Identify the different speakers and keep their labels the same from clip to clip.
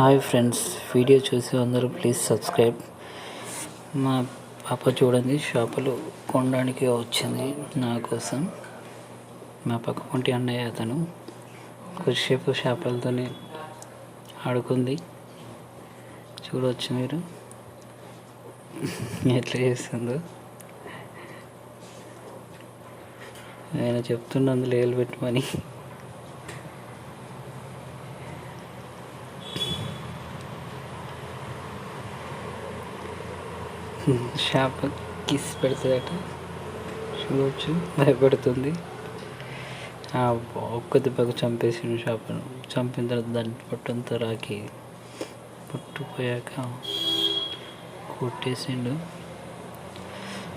Speaker 1: Hi friends video చూసి అందరూ please subscribe. మా పాప చూడండి షాపులు కొనడానికి వచ్చింది నా కోసం. మా పక్క పొంటి అన్నయ్య అతను కొద్దిసేపు చేపలతోనే ఆడుకుంది. చూడవచ్చు మీరు. ఎట్లా చేస్తుందో. ఆయన చెప్తున్నాను అందులో పెట్టమని. షాప్ కిస్ పెడుతుందట. చూడవచ్చు భయపడుతుంది. ఆ ఒక్క దెబ్బకు చంపేసిండు షాపును. చంపిన తర్వాత దాన్ని పొట్టంతా రాకి పుట్టుపోయాక కొట్టేసిండు.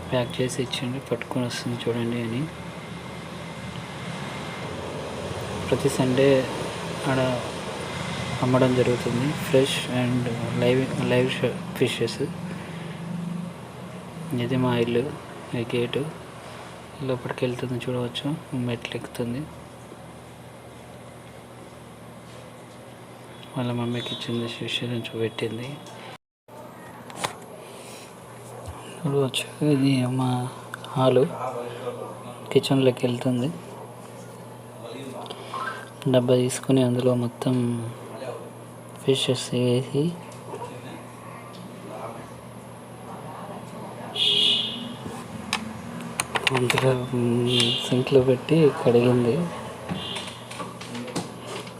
Speaker 1: ప్యాక్ చేసి ఇచ్చిండు పట్టుకొని వస్తుంది చూడండి అని. ప్రతి సండే ఆడ అమ్మడం జరుగుతుంది. Fresh and live live fishes. ఇది మా ఇల్లు ఈ గేటు లోపలికి వెళ్తుంది చూడవచ్చు. మెట్లు ఎక్కుతుంది వాళ్ళ మమ్మీకి ఇచ్చింది శిష్యుని చూపెట్టింది. చూడవచ్చు. ఇది మా హాలు. కిచెన్లోకి వెళ్తుంది డబ్బా తీసుకొని అందులో మొత్తం ఫిషెస్ వేసి అందులో సింక్లో పెట్టి కడిగింది.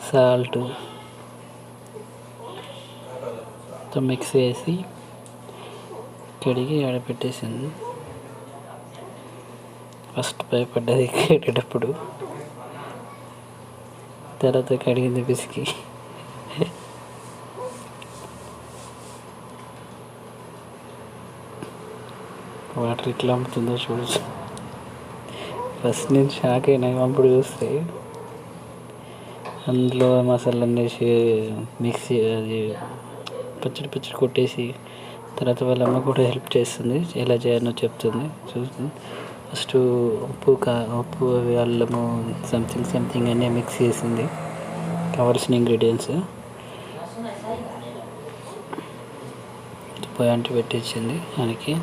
Speaker 1: సాల్ట్. మిక్స్ చేసి కడిగి ఆడపెట్టేసింది ఫస్ట్ భయపడ్డది కడిగేటప్పుడు. తర్వాత కడిగింది పిసికి వాటర్ ఇట్లా అమ్ముతుందో చూడచ్చు ఫస్ట్ నేను షాక్ అయినా అప్పుడు చూస్తే అందులో మసాలా వేసి మిక్సీ అది పచ్చడి పచ్చడి కొట్టేసి తర్వాత వాళ్ళ అమ్మ కూడా హెల్ప్ చేస్తుంది ఎలా చేయాలో చెప్తుంది చూస్తుంది. ఫస్ట్ ఉప్పు కా ఉప్పు అవి అల్లము సంథింగ్ సంథింగ్ అన్నీ మిక్స్ చేసింది. కావాల్సిన ఇంగ్రీడియంట్స్ పొయ్యి అంటే పెట్టించింది దానికి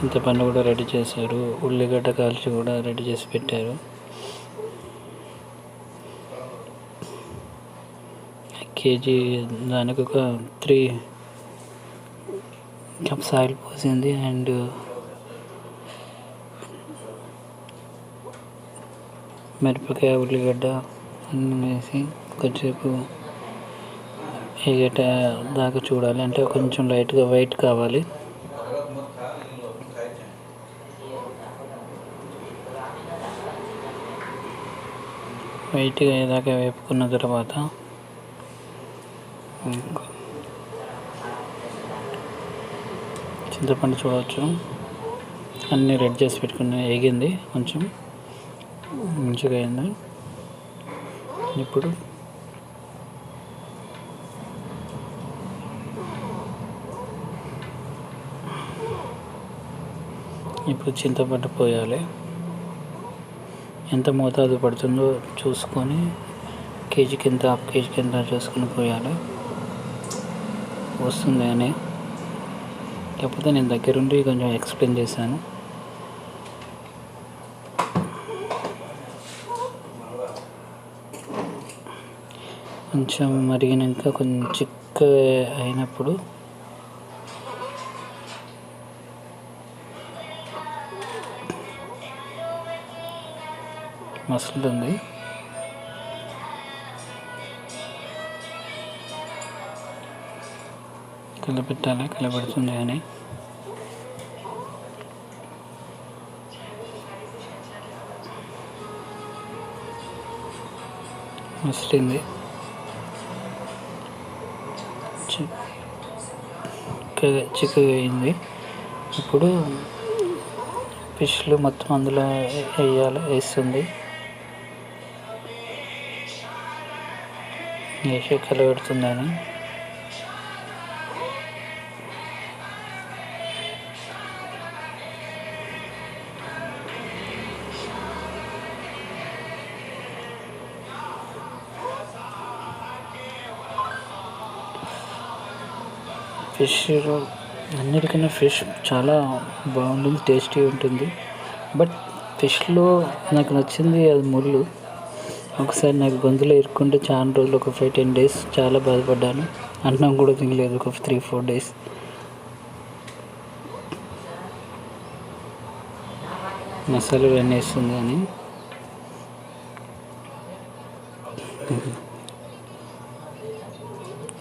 Speaker 1: చింతపండు కూడా రెడీ చేశారు. ఉల్లిగడ్డ కాల్చి కూడా రెడీ చేసి పెట్టారు. కేజీ దానికి ఒక త్రీ కప్స్ ఆయిల్ పోసింది అండ్ మిరపకాయ ఉల్లిగడ్డ అన్నీ వేసి కొంచెంసేపు ఎగట దాకా చూడాలి. అంటే కొంచెం లైట్గా వైట్ కావాలి. వైట్గా అయ్యేదాకా వేపుకున్న తర్వాత చింతపండు చూడవచ్చు అన్నీ రెడ్ చేసి పెట్టుకున్న వేగింది కొంచెం. మంచిగా అయింది. ఇప్పుడు ఇప్పుడు చింతపండు పోయాలి. ఎంత మోతాదు పడుతుందో చూసుకొని కేజీ కింద హాఫ్ కేజీ కింద చూసుకొని పోయాలి. వస్తుంది అని. కాకపోతే నేను దగ్గరుండి కొంచెం ఎక్స్ప్లెయిన్ చేశాను. కొంచెం మరిగినాక కొంచెం చిక్క అయినప్పుడు మసులుతుంది. కలపెట్టాలి? కలపెడుతుంది అని. మసిలింది. చిక్కగా చిక్కగా అయింది. ఇప్పుడు ఫిష్లు మొత్తం అందులో వేయాలి వేస్తుంది. వేసి కలబెడుతున్నాను ఫిష్ అన్నిటికన్నా ఫిష్ చాలా బాగుంటుంది టేస్టీ ఉంటుంది. బట్ ఫిష్లో నాకు నచ్చింది అది ముళ్ళు. ఒకసారి నాకు గొంతులో ఇరుక్కుంటే చాలా రోజులు ఒక ఫైవ్ టెన్ డేస్ చాలా బాధపడ్డాను. అన్నం కూడా తినలేదు ఒక త్రీ ఫోర్ డేస్ మసాలు అన్నీ వేస్తుంది అని.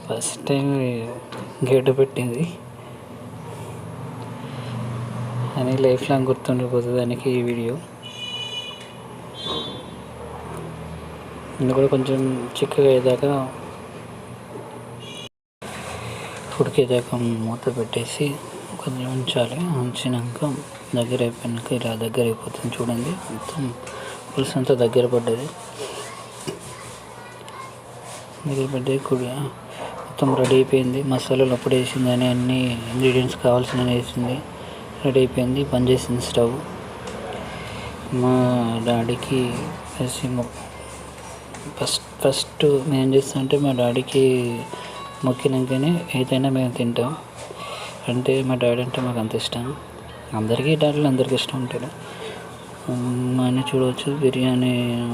Speaker 1: ఫస్ట్ టైం గేటు పెట్టింది. అని లైఫ్ లాంగ్ గుర్తుండిపోతుంది దానికి ఈ వీడియో. ఇది కూడా కొంచెం చిక్కగా అయ్యేదాకా ఉడికేదాకా మూత పెట్టేసి కొంచెం ఉంచాలి. ఉంచినాక దగ్గర అయిపోయినాక ఇలా దగ్గర అయిపోతుంది చూడండి. మొత్తం పులుసు అంతా దగ్గర పడ్డది. దగ్గర పడ్డది కూడా మొత్తం రెడీ అయిపోయింది. మసాలాలు అప్పుడు అని అన్ని ఇంగ్రీడియంట్స్ కావాల్సినవి వేసింది. రెడీ అయిపోయింది. పనిచేసింది చేసింది స్టవ్. మా డాడీకి వేసి ఫస్ట్ ఫస్ట్ మేము ఏం చేస్తాం అంటే మా డాడీకి మొక్కినాకనే ఏదైనా మేము తింటాం. అంటే మా డాడీ అంటే మాకు అంత ఇష్టం. అందరికీ డాడీలు అందరికీ ఇష్టం ఉంటాడు మా అన్న చూడవచ్చు బిర్యానీ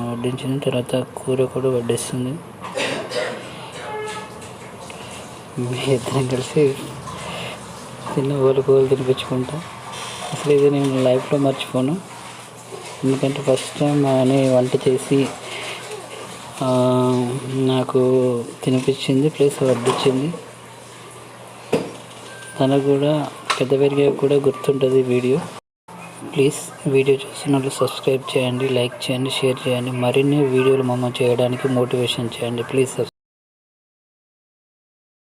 Speaker 1: వడ్డించిన తర్వాత కూర కూడా వడ్డిస్తుంది. మీ ఇద్దరం కలిసి తిన్న ఓలు కూరలు తినిపించుకుంటాం. అసలు ఇది నేను లైఫ్లో మర్చిపోను. ఎందుకంటే ఫస్ట్ టైం మా అనే వంట చేసి నాకు తినిపించింది ప్లస్ వడ్డించింది. తనకు కూడా పెద్ద పెరిగే కూడా గుర్తుంటుంది వీడియో. ప్లీజ్ వీడియో చూసిన వాళ్ళు సబ్స్క్రైబ్ చేయండి లైక్ చేయండి షేర్ చేయండి. మరిన్ని వీడియోలు మమ్మల్ని చేయడానికి మోటివేషన్ చేయండి. ప్లీజ్